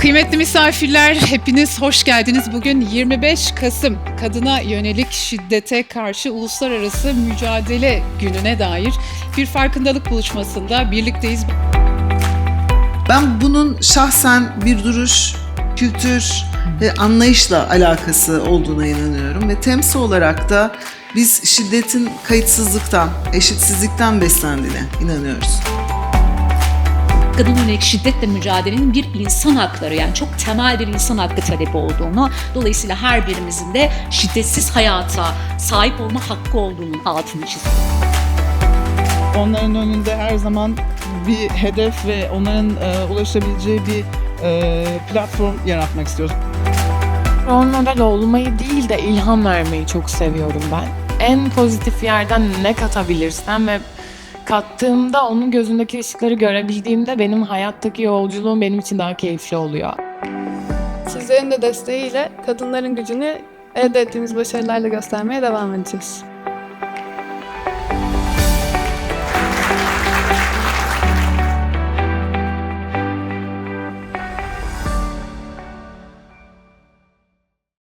Kıymetli misafirler, hepiniz hoş geldiniz. Bugün 25 Kasım Kadına Yönelik Şiddete Karşı Uluslararası Mücadele Günü'ne dair bir farkındalık buluşmasında birlikteyiz. Ben bunun şahsen bir duruş, kültür ve anlayışla alakası olduğuna inanıyorum ve temsil olarak da biz şiddetin kayıtsızlıktan, eşitsizlikten beslendiğine inanıyoruz. Kadın yönelik şiddetle mücadelenin bir insan hakları yani çok temel bir insan hakkı talebi olduğunu dolayısıyla her birimizin de şiddetsiz hayata sahip olma hakkı olduğunun altını çiziyor. onların önünde her zaman bir hedef ve onların e, ulaşabileceği bir e, platform yaratmak istiyoruz. Rol model olmayı değil de ilham vermeyi çok seviyorum ben. En pozitif yerden ne katabilirsem ve kattığımda onun gözündeki ışıkları görebildiğimde benim hayattaki yolculuğum benim için daha keyifli oluyor. Sizlerin de desteğiyle kadınların gücünü elde ettiğimiz başarılarla göstermeye devam edeceğiz.